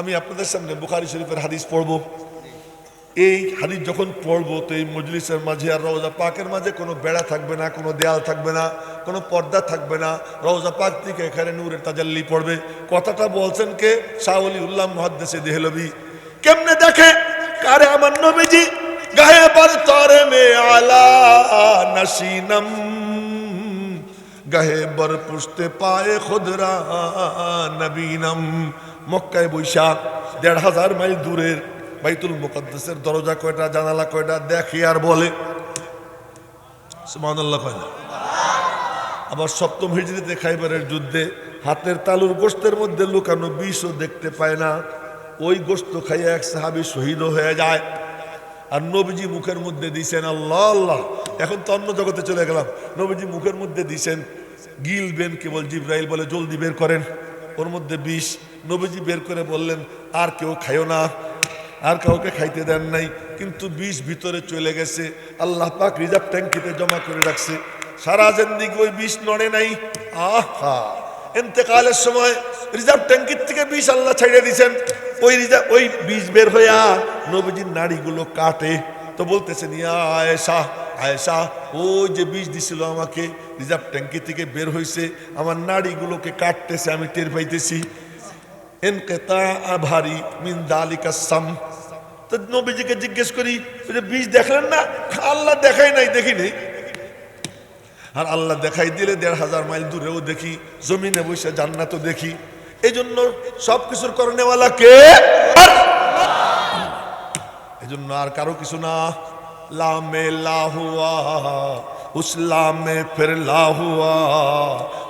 আমি আপনাদের সামনে বুখারি শরীফের হাদিস পড়ব। এই হাদিস যখন পড়ব, তো এই মজলিসের মাঝে আর রওজা পাকের মাঝে কোনো বেড়া থাকবে না, কোনো দেয়াল থাকবে না, কোনো পর্দা থাকবে না। রওজা পাক থেকে এখানে নূরের তাজাল্লি পড়বে। কথাটা বলছেন কে? শাহলি উল্লাহ মহাদ্দেশে দেহলবি। কেমনে দেখে? কারে আমার নবীজি? গায়ে পর তরে মে আলা নসীনম। গাহে বর পুষতে পায়ে খুদরা নবীনম। মক্কায় বৈশাখ, দেড় হাজার মাইল দূরের বাইতুল মুকদ্দাসের দরজা কয়টা, জানালা কয়টা, দেখে আর বলে। আবার সপ্তম হিজড়িতে খাইবারের যুদ্ধে হাতের তালুর গোস্তের মধ্যে লুকানো বিষও দেখতে পায় না। ওই গোস্ত খাইয়ে এক সাহাবি শহীদ হয়ে যায়। আর নবীজি মুখের মধ্যে দিছেন, আল্লাহ আল্লাহ। এখন তো অন্য জগতে চলে গেলাম। নবীজি মুখের মধ্যে দিছেন গিলবেন কেবল জিব্রাইল বলে জলদি বের করেন। ওর মধ্যে বিষ। নবীজি বের করে বললেন, আর কেউ খায়ও না। আর কাউকে খাইতে দেন নাই। কিন্তু বিষ ভিতরে চলে গেছে। আল্লাহ পাক রিজার্ভ ট্যাঙ্কিতে জমা করে রাখছে। সারা জিন্দিগি ওই বিষ নড়ে নাই। আহা! এতেকালের সময় রিজার্ভ ট্যাঙ্কির থেকে বিষ আল্লাহ ছাড়িয়ে দিচ্ছেন ওই রিজার্ভ ওই বিষ বের হইয়া নবীজির নাড়িগুলো কাটে। তো বলতেছেন, ইয়া আয়েশা আয়েশা, ও যে বিষ দিছিল আমাকে, রিজার্ভ ট্যাঙ্কি থেকে বের হয়েছে আমার নাড়িগুলোকে কাটতেছে, আমি টের পাইতেছি। এনকেতা ভারী মিন দালিকা সাম। নবীজিকে জিজ্ঞেস করি বীজ দেখলেন না? আল্লাহ দেখাই নাই দেখি নেই আর আল্লাহ দেখাই দিলে দেড় হাজার মাইল দূরেও দেখি, জমিনে বসে জান্নাতও দেখি। এই জন্য সব কিছুর করণেওয়ালা কে? এই জন্য আর কারও কিছু না। লামে লাহুয়া उस ला में फिर ला हुआ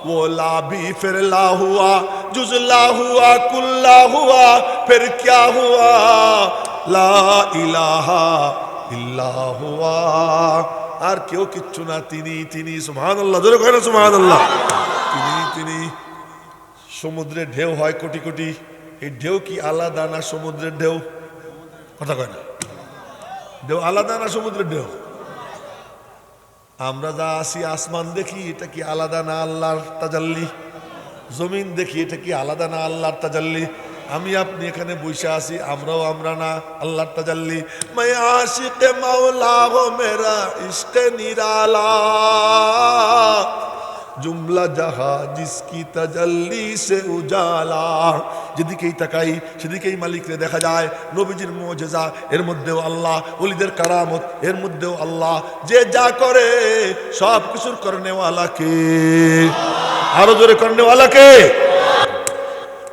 वो ला भी फिर ला हुआ जुज ला हुआ कुल ला हुआ फिर क्या हुआ লা ইলাহা ইল্লা হুয়া আর কেউ কিচ্ছু না তিনি তিনি সুবহানাল্লাহ জোরে কয় না সুবহানাল্লাহ তিনি তিনি সমুদ্রের ঢেউ হয় কোটি কোটি এই ঢেউ কি আলাদা না সমুদ্রের ঢেউ কথা কয় না ঢেউ আলাদা না সমুদ্রের ঢেউ? আমরা যা আসি আসমান দেখি, এটা কি আলাদা না আল্লাহর তাজাল্লি? জমিন দেখি, এটা কি আলাদা না আল্লাহর তাজাল্লি? আমি আপনি এখানে বসে আছি, আমরাও আমরা না আল্লাহর তাজাল্লি। মাই তে মাওলা হো মেরা ইশকে নিরালা। জুমলা জাহা জিসকি তাজাল্লি সে উজালা। যেদিকেই তাকাই, সেদিকেই মালিকরে দেখা যায়, নবীজির মোজেজা, এর মধ্যেও আল্লাহ অলিদের কারামত, এর মধ্যেও আল্লাহ। যে যা করে, সব কিছুর কর্নেওয়ালাকে। আরও জোরে কর্নেওয়ালাকে।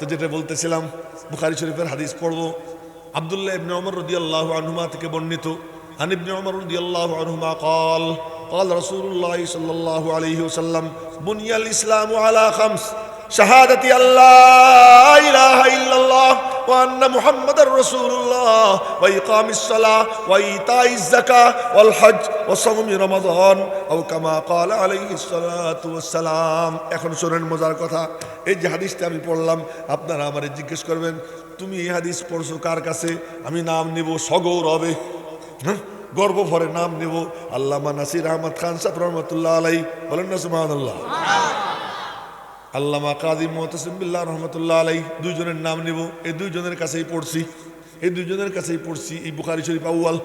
তো যেটা বলতেছিলাম, বুখারি শরীফের হাদিস পড়ব। আবদুল্লাহ ইবনে ওমর রদিয়াল্লাহু আনহুমা থেকে বর্ণিত। আন ইবনে ওমর রদিয়াল্লাহু আনহুমা কল قال قال رسول الله صلى الله عليه وسلم بني الإسلام على خمس شهادة أن لا إله إلا الله وأن محمد رسول الله وإقام الصلاة وإيتاء الزكاة والحج وصوم رمضان أو كما قال عليه الصلاة والسلام এখন শুনেন মজার কথা এই যে হাদিসটা আমি পড়লাম আপনারা আমারে জিজ্ঞেস করবেন তুমি এই হাদিস পড়ছো কার কাছে আমি নাম নিব সগৌরবে হ্যাঁ গর্ব ভরে নাম নেব আল্লামা নাসির আহমদ খান সাহ রহমতুল্লাহ আলাই বলেন না সুমান আল্লাহ আল্লামা কাজী মোহতসিমিল্লা রহমতুল্লাহ আলাই দুইজনের নাম নেব। এই দুইজনের কাছেই পড়ছি। এই দুইজনের কাছেই পড়ছি এই বুখারি শরীফ আউয়াল।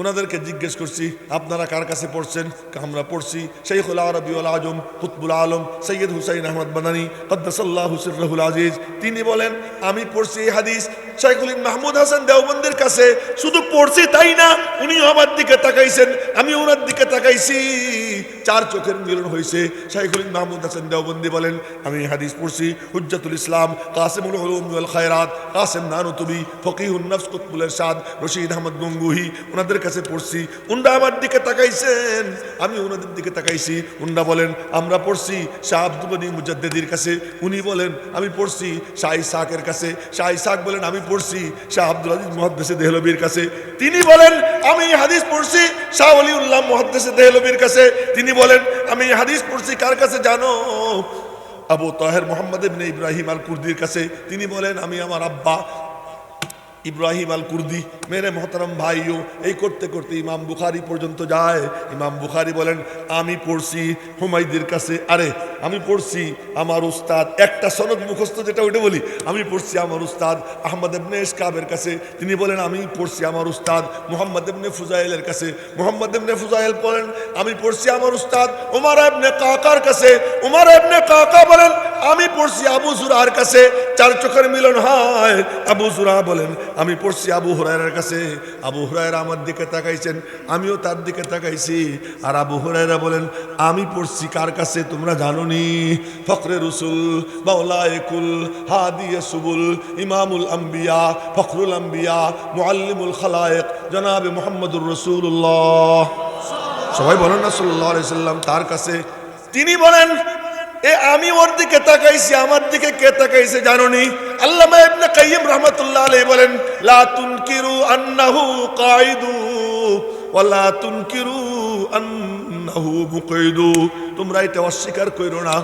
ওনাদেরকে জিজ্ঞেস করছি, আপনারা কার কাছে পড়ছেন? আমরা পড়ছি শেখুল আরবিউল আজম, কুতবুল আলম, সৈয়দ হুসাইন আহমদ বানানি, কদ্দাসাল্লাহ হুসেন রহুল আজিজ। তিনি বলেন, আমি পড়ছি এই হাদিস শাইখুল মাহমুদ হাসান দেওবন্দের কাছে। শুধু পড়ছি তাই না উনি আমার দিকে তাকাইছেন আমি ওনার দিকে তাকাইছি। চার চোখের মিলন হয়েছে। শাইখুল মাহমুদ হাসান দেওবন্দি বলেন, আমি হাদিস পড়ছি হুজ্জাতুল ইসলাম, কাসিমুল উলুম ওয়াল খায়রাত, কাসিম নানুতুবি ফকিহুন নফস কুতবুল ইরশাদ, রশিদ আহমদ গঙ্গুহি ওনাদের কাছে পড়ছি। উন্ডা আমার দিকে তাকাইছেন, আমি ওনাদের দিকে তাকাইছি। উন্ডা বলেন, আমরা পড়ছি শাহ আব্দুল গনি মুজাদ্দিদির কাছে। উনি বলেন, আমি পড়ছি শাহ ইসাকের কাছে। শাহ ইসাক বলেন, আমি পড়ছি শাহ আব্দুল আজিজ মহাদ্দেসে দেহলবির কাছে। তিনি বলেন, আমি হাদিস পড়ছি শাহ অলিউল্লাহ মহাদ্দেসে দেহলবির কাছে। তিনি বলেন, আমি হাদিস পড়ছি, কার কাছে জানো? আবু তাহের মোহাম্মদ ইবনে ইব্রাহিম আল কুর্দির কাছে তিনি বলেন, আমি আমার আব্বা ইব্রাহিম আল কুর্দি মেরে মহতারাম ভাইও, এই করতে করতে ইমাম বুখারি পর্যন্ত যায়। ইমাম বুখারি বলেন, আমি পড়ছি হুমাইদের কাছে। আরে, আমি পড়ছি আমার উস্তাদ, একটা সনদ মুখস্থ যেটা ওইটা বলি, আমি পড়ছি আমার উস্তাদ আহমদ ইবনে ইসকাবের কাছে। তিনি বলেন, আমি পড়ছি আমার উস্তাদ মোহাম্মদ ইবনে ফুজাইলের কাছে। মোহাম্মদ ইবনে ফুজাইল বলেন, আমি পড়ছি আমার উস্তাদ উমার ইবনে কাকার কাছে। উমার ইবনে কাকা বলেন আমি পড়ছি আবু জুরার কাছে, চার চোখের মিলন হয়। আবু জুরা বলেন, আমি পড়ছি আবু হুরায়রার কাছে। আবু হুরায়রা আমার দিকে তাকাইছেন, আমিও তার দিকে তাকাইছি। আর আবু হুরায়রা বলেন, আমি পড়ছি কার কাছে তোমরা জানোনি? ফখরে রসুল বাউলায়কুল হাদিয়ে সুবুল, ইমামুল আম্বিয়া, ফখরুল আম্বিয়া, মুআল্লিমুল খালায়েক, জনাবে মোহাম্মদুর রসুল্লাহ সবাই বলেন না সাল্লাহ সাল্লাম তার কাছে। তিনি বলেন এ, আমি ওর দিকে তাকাইছি, আমার দিকে কে তাকাইছে জানোনি? আল্লামা ইবনে কাইয়িম রাহমাতুল্লাহ আলাইহি বলেন, লা তুনকিরু আন্নাহু কাইদু ওয়ালা তুনকিরু আন্নাহু মুকাইদু তোমরা এটা অস্বীকার কইরো না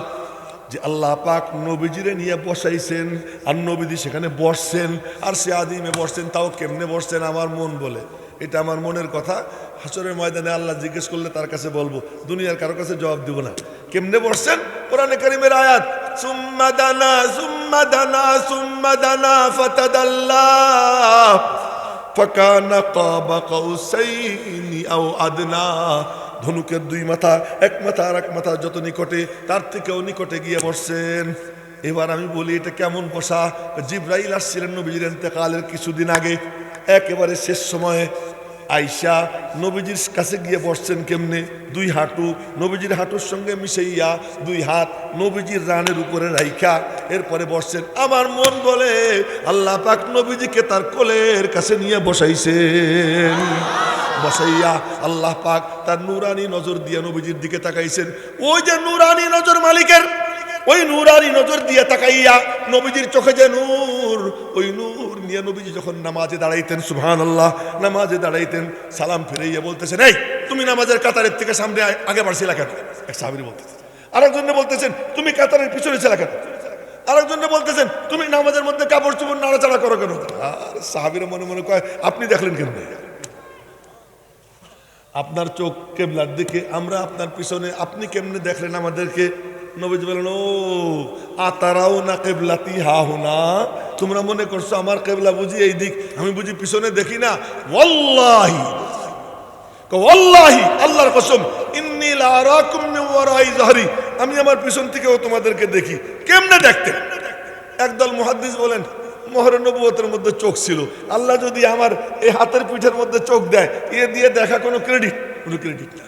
যে আল্লাহ পাক নবীজিরে নিয়ে বসাইছেন, আর নবীজি সেখানে বসছেন, আর সে আদিমে বসছেন, তাও কেমনে বসছেন আমার মন বলে। এটা আমার মনের কথা। হাসরের ময়দানে আল্লাহ জিজ্ঞেস করলে তার কাছে বলব, দুনিয়ার কারও কাছে জবাব দিব না। কেমনে বসছেন কোরআনে কারিমের আয়াত, সুম্মা দানা সুম্মা দানা দানা ফাতাদাল্লাহ ফাকানা কাবা কাউসাইনি আও আদনা। ধনুকের দুই মাথা, এক মাথা আর এক মাথা যত নিকটে, তার থেকেও নিকটে গিয়ে বসছেন। এবার আমি বলি, এটা কেমন বসা? জিব্রাইল আসছিলেন নবীজির এতেকালের কিছুদিন আগে। একেবারে শেষ সময়ে আইসা নবীজির কাছে গিয়ে বসছেন কেমনে? দুই হাঁটু, নবীজির হাঁটুর সঙ্গে মিশাইয়া দুই হাত নবীজির রানের উপরে রাইখা, এরপরে বসছেন, আমার মন বলে আল্লাহ পাক নবীজিকে তার কোলের কাছে নিয়ে বসাইছেন। বসাইয়া আল্লাহ পাক তার নুরানি নজর দিয়ে নবীজির দিকে তাকাইছেন। ওই যে নুরানি নজর মালিকের, ওই নুরানি নজর দিয়ে তাকাইয়া নবীজির চোখে যে নূর, ওই নূর নিয়ে নবীজি যখন নামাজে দাঁড়াইতেন সুবহান আল্লাহ নামাজে দাঁড়াইতেন, সালাম ফিরাইয়া বলতেছেন, এই, তুমি নামাজের কাতারের থেকে সামনে আগে বাড়ছিলা কেন? এক সাহাবীর বলতেছেন আরেকজন বলতেছেন, তুমি কাতারের পিছনে ছিলা কেন? আরেকজন বলতেছেন, তুমি নামাজের মধ্যে কাপড় চুপড় নাড়াচাড়া করো কেন? আর সাহাবীরা মনে মনে কয়, আপনি দেখলেন কেন আপনার চোখ কেবলার দিকে, আমরা আপনার পিছনে, আপনি কেমনে দেখলেন আমাদেরকে? নবীজ বলেন ও আতারাও না কেবলাতি হা হুনা? তোমরা মনে করছ আমার কেবলা বুঝি এই দিক, আমি বুঝি পিছনে দেখি না? ওয়াল্লাহি। ওয়াল্লাহি, আল্লাহর কসম আরাকুম ওয়ারাই আমি আমার পিছন থেকেও তোমাদেরকে দেখি। কেমনে দেখতে? একদল মুহাদ্দিস বলেন মোহর নবুয়তের মধ্যে চোখ ছিল। আল্লাহ যদি আমার এই হাতের পিঠের মধ্যে চোখ দেয়, এ দিয়ে দেখা কোনো ক্রেডিট কোনো ক্রেডিট না।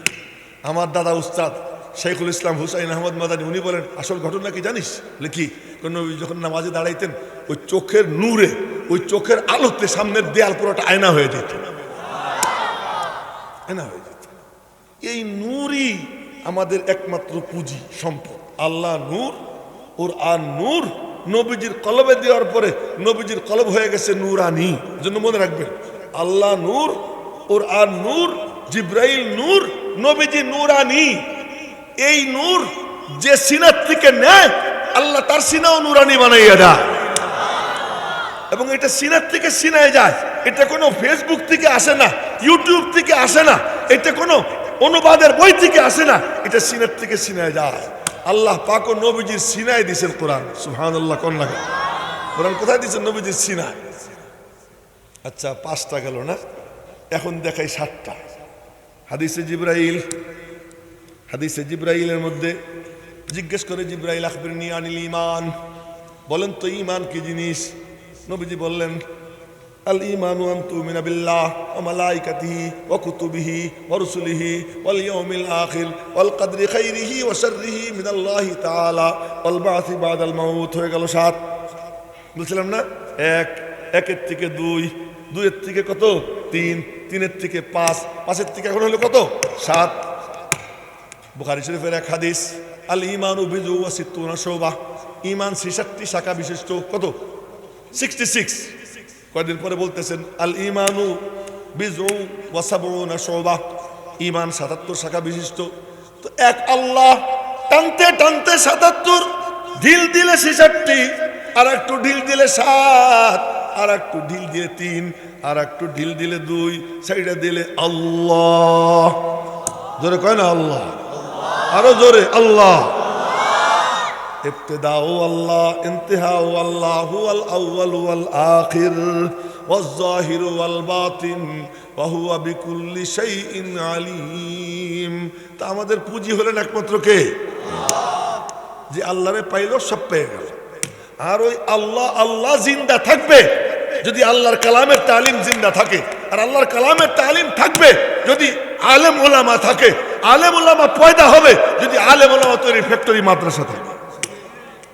আমার দাদা উস্তাদ শেখুল ইসলাম হুসাইন আহমদ মাদানি, উনি বলেন, আসল ঘটনা কি জানিস? কি? কোন যখন নামাজে দাঁড়াইতেন, ওই চোখের নূরে, ওই চোখের আলোতে সামনের দেয়াল পুরোটা আয়না হয়ে যেত। আয়না হয়ে যেত। এই নূরই আমাদের একমাত্র পুঁজি, সম্পদ। আল্লাহ নূর ওর আর নূর, নবীজির কলবে দেওয়ার পরে নবীজির কলব হয়ে গেছে নূরানি। জন্য মনে রাখবেন, আল্লাহ নূর ওর আর নূর, জিব্রাইল নূর, নবীজি নূরানি। এই নূর যে সিনার থেকে নেয়, আল্লাহ তার সিনাও নূরানি বানাইয়া দেয়। এবং এটা সিনার থেকে সিনায় যায়। এটা কোনো ফেসবুক থেকে আসে না ইউটিউব থেকে আসে না, এটা কোনো অনুবাদের বই থেকে আসে না, এটা সিনার থেকে সিনায় যায়। আল্লাহ পাক নবীজির সিনায় দিয়েছেন কোরআন। সুহান আল্লাহ কন্যা কোরআন কোথায় দিয়েছেন নবীজির সিনায়? আচ্ছা পাঁচটা গেল না? এখন দেখাই সাতটা। হাদিসে জিব্রাইল হাদিসে জিব্রাইলের মধ্যে জিজ্ঞেস করে জিব্রাইল, আখবিরনি আনিল ইমান বলেন, তো ইমান কি জিনিস? নবীজি বললেন, আল ইমানু আন তুমিনা বিল্লাহ ওয়া মালাইকাতিহি ওয়া কুতুবিহি ওয়া রুসুলিহি ওয়াল ইয়াউমিল আখির ওয়াল কদরি খাইরিহি ওয়া শাররিহি মিনাল্লাহি তাআলা ওয়াল বাসি বাদাল মাউত। হয়ে গেল সাত। বলছিলাম না? এক, একের থেকে দুই, দুইয়ের থেকে কত? তিন, তিনের থেকে পাঁচ, পাঁচের থেকে এখন হলো কত? সাত। বুখারি শরীফের এক হাদিস আল ইমান উবিজু ওয়াসিত্তুনা শোভা ইমান ছেষট্টি শাখা বিশিষ্ট কত? সিক্সটি সিক্স কয়েকদিন পরে বলতেছেন আল ইমানু বিজু ওয়াসাবুনা শোভা ইমান সাতাত্তর শাখা বিশিষ্ট। তো এক আল্লাহ টানতে টানতে সাতাত্তর, ঢিল দিলে ছেষট্টি, আর একটু ঢিল দিলে সাত, আর একটু ঢিল দিয়ে তিন, আর একটু ঢিল দিলে দুই, সাইডে দিলে আল্লাহ। জোরে কয় না আল্লাহ? আরো জোরে আল্লাহ ابتداء الله انتهاء الله هو الأول والآخر والظاهر والباطن وهو بكل شيء عليم তা আমাদের পুঁজি হলেন একমাত্র কে যে আল্লাহরে পাইলো সব পেয়ে গেল আর ওই আল্লাহ আল্লাহ জিন্দা থাকবে যদি আল্লাহর কালামের তালিম জিন্দা থাকে আর আল্লাহর কালামের তালিম থাকবে যদি আলেম ওলামা থাকে আলেম ওলামা পয়দা হবে যদি আলেম ওলামা তৈরি ফ্যাক্টরি মাদ্রাসা থাকে।